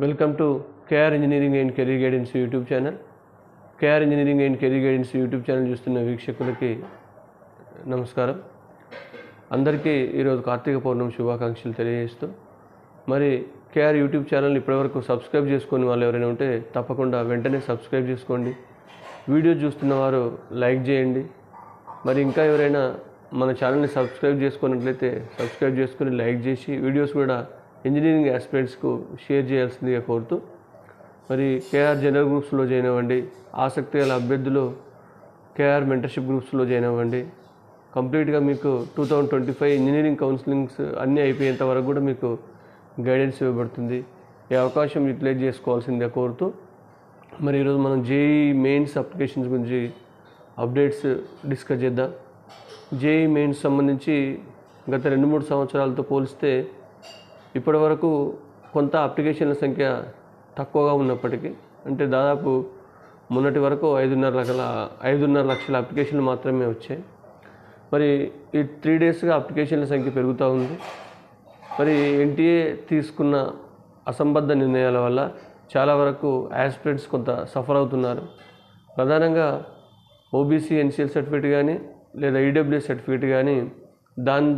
Welcome to KR engineering and career guidance YouTube channel KR engineering and career guidance YouTube channel చూస్తున్న వీక్షకులకి నమస్కారం. అందరికీ ఈరోజు కార్తీక పౌర్ణమి శుభాకాంక్షలు తెలియజేస్తూ మరి కేఆర్ యూట్యూబ్ ఛానల్ని ఇప్పటివరకు సబ్స్క్రైబ్ చేసుకుని వాళ్ళు ఎవరైనా ఉంటే తప్పకుండా వెంటనే సబ్స్క్రైబ్ చేసుకోండి. వీడియో చూస్తున్న వారు లైక్ చేయండి. మరి ఇంకా ఎవరైనా మన ఛానల్ని సబ్స్క్రైబ్ చేసుకున్నట్లయితే సబ్స్క్రైబ్ చేసుకుని లైక్ చేసి వీడియోస్ కూడా ఇంజనీరింగ్ ఆస్పిరెంట్స్కు షేర్ చేయాల్సిందిగా కోరుతూ మరి కేఆర్ జనరల్ గ్రూప్స్లో జాయిన్ అవ్వండి. ఆసక్తి గల అభ్యర్థులు కేఆర్ మెంటర్షిప్ గ్రూప్స్లో జాయిన్ అవ్వండి. కంప్లీట్గా మీకు two thousand twenty five engineering counsellings అన్నీ అయిపోయేంత వరకు కూడా మీకు గైడెన్స్ ఇవ్వబడుతుంది. ఈ అవకాశం యూటిలైజ్ చేసుకోవాల్సిందిగా కోరుతూ మరి ఈరోజు మనం జేఈ మెయిన్స్ అప్లికేషన్స్ గురించి అప్డేట్స్ డిస్కస్ చేద్దాం. జేఈ మెయిన్స్ సంబంధించి గత రెండు మూడు సంవత్సరాలతో పోలిస్తే ఇప్పటి వరకు కొంత అప్లికేషన్ల సంఖ్య తక్కువగా ఉన్నప్పటికీ అంటే దాదాపు మొన్నటి వరకు ఐదున్నర లక్షల ఐదున్నర లక్షల అప్లికేషన్లు మాత్రమే వచ్చాయి. మరి ఈ త్రీ డేస్గా అప్లికేషన్ల సంఖ్య పెరుగుతూ ఉంది. మరి ఎన్టీఏ తీసుకున్న అసంబద్ధ నిర్ణయాల వల్ల చాలా వరకు యాస్పిరెంట్స్ కొంత సఫర్ అవుతున్నారు. ప్రధానంగా ఓబీసీ ఎన్సీఎల్ సర్టిఫికేట్ కానీ లేదా ఈడబ్ల్యూఎస్ సర్టిఫికేట్ కానీ దాని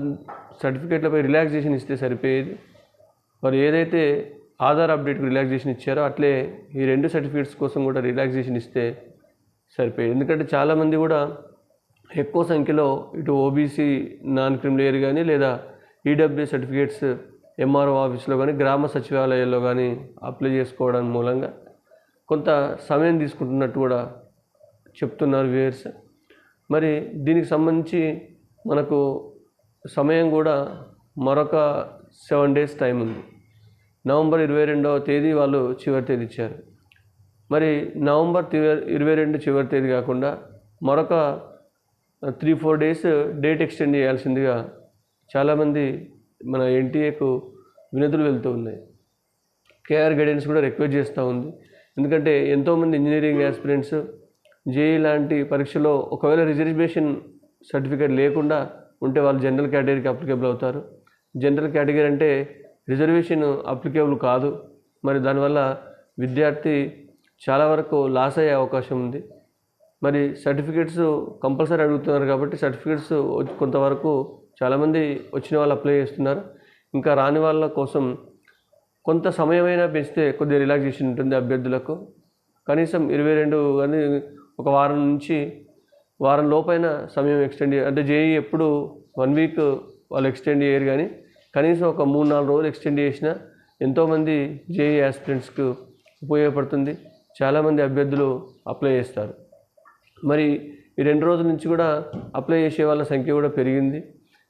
సర్టిఫికేట్లపై రిలాక్సేషన్ ఇస్తే సరిపోయేది. మరి ఏదైతే ఆధార్ అప్డేట్కి రిలాక్సేషన్ ఇచ్చారో అట్లే ఈ రెండు సర్టిఫికేట్స్ కోసం కూడా రిలాక్సేషన్ ఇస్తే సరిపోయేది. ఎందుకంటే చాలామంది కూడా ఎక్కువ సంఖ్యలో ఇటు ఓబీసీ నాన్ క్రిమిలేయర్ కానీ లేదా ఈడబ్ల్యూ సర్టిఫికేట్స్ ఎంఆర్ఓ ఆఫీస్లో కానీ గ్రామ సచివాలయాల్లో కానీ అప్లై చేసుకోవడం మూలంగా కొంత సమయం తీసుకుంటున్నట్టు కూడా చెప్తున్నారు వ్యూయర్స్ మరి దీనికి సంబంధించి మనకు సమయం కూడా మరొక సెవెన్ డేస్ టైం ఉంది. నవంబర్ ఇరవై రెండవ తేదీ వాళ్ళు చివరి తేదీ ఇచ్చారు. మరి నవంబర్ ఇరవై రెండు చివరి తేదీ కాకుండా మరొక three four days date extend చేయాల్సిందిగా చాలామంది మన ఎన్టీఏకు వినతులు వెళ్తూ ఉన్నాయి. కేఆర్ గైడెన్స్ కూడా రిక్వెస్ట్ చేస్తూ ఉంది. ఎందుకంటే ఎంతోమంది ఇంజనీరింగ్ ఆస్పిరెంట్స్ జేఈ లాంటి పరీక్షలో ఒకవేళ రిజర్వేషన్ సర్టిఫికేట్ లేకుండా ఉంటే వాళ్ళు జనరల్ కేటగిరీకి అప్లికేబుల్ అవుతారు. జనరల్ కేటగిరీ అంటే రిజర్వేషన్ అప్లికేబుల్ కాదు. మరి దానివల్ల విద్యార్థి చాలా వరకు లాస్ అయ్యే అవకాశం ఉంది. మరి సర్టిఫికేట్స్ కంపల్సరీ అడుగుతున్నారు కాబట్టి సర్టిఫికేట్స్ కొంతవరకు చాలామంది వచ్చిన వాళ్ళు అప్లై చేస్తున్నారు. ఇంకా రాని వాళ్ళ కోసం కొంత సమయమైనా పెంచితే కొద్దిగా రిలాక్సేషన్ ఉంటుంది అభ్యర్థులకు. కనీసం ఇరవై రెండు కానీ ఒక వారం నుంచి వారం లోపైన సమయం ఎక్స్టెండ్ అంటే జేఈ ఎప్పుడు వన్ వీక్ వాళ్ళు ఎక్స్టెండ్ చేయరు కానీ కనీసం ఒక మూడు నాలుగు రోజులు ఎక్స్టెండ్ చేసినా ఎంతోమంది జేఈ ఆస్పిరెంట్స్కు ఉపయోగపడుతుంది. చాలామంది అభ్యర్థులు అప్లై చేస్తారు. మరి ఈ రెండు రోజుల నుంచి కూడా అప్లై చేసే వాళ్ళ సంఖ్య కూడా పెరిగింది.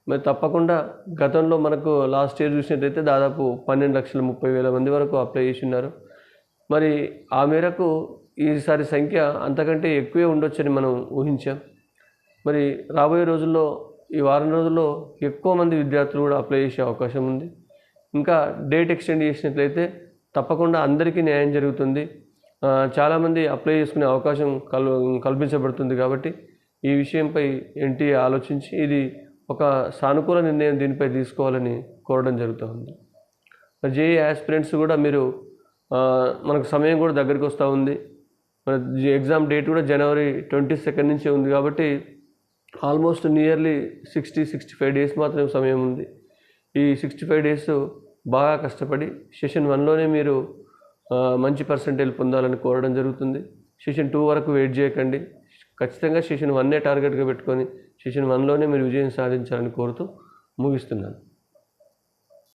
మరి తప్పకుండా గతంలో మనకు లాస్ట్ ఇయర్ చూసినట్టయితే దాదాపు పన్నెండు లక్షల ముప్పై వేల మంది వరకు అప్లై చేసి ఉన్నారు. మరి ఆ మేరకు ఈసారి సంఖ్య అంతకంటే ఎక్కువే ఉండొచ్చని మనం ఊహించాం. మరి రాబోయే రోజుల్లో ఈ వారం రోజుల్లో ఎక్కువ మంది విద్యార్థులు కూడా అప్లై చేసే అవకాశం ఉంది. ఇంకా డేట్ ఎక్స్టెండ్ చేసినట్లయితే తప్పకుండా అందరికీ న్యాయం జరుగుతుంది. చాలామంది అప్లై చేసుకునే అవకాశం కల్ కల్పించబడుతుంది కాబట్టి ఈ విషయంపై ఎన్టీ ఆలోచించి ఇది ఒక సానుకూల నిర్ణయం దీనిపై తీసుకోవాలని కోరడం జరుగుతుంది. జేఈ ఆస్పిరెంట్స్ కూడా మీరు మనకు సమయం కూడా దగ్గరికి వస్తూ ఉంది. మన ఎగ్జామ్ డేట్ కూడా జనవరి ట్వంటీ సెకండ్ నుంచే ఉంది కాబట్టి almost nearly sixty sixty five days మాత్రమే సమయం ఉంది. ఈ సిక్స్టీ ఫైవ్ డేస్ బాగా కష్టపడి సెషన్ వన్లోనే మీరు మంచి పర్సంటేజ్ పొందాలని కోరడం జరుగుతుంది. సెషన్ టూ వరకు వెయిట్ చేయకండి. ఖచ్చితంగా సెషన్ వన్నే టార్గెట్గా పెట్టుకొని సెషన్ వన్లోనే మీరు విజయం సాధించాలని కోరుతూ ముగిస్తున్నాను.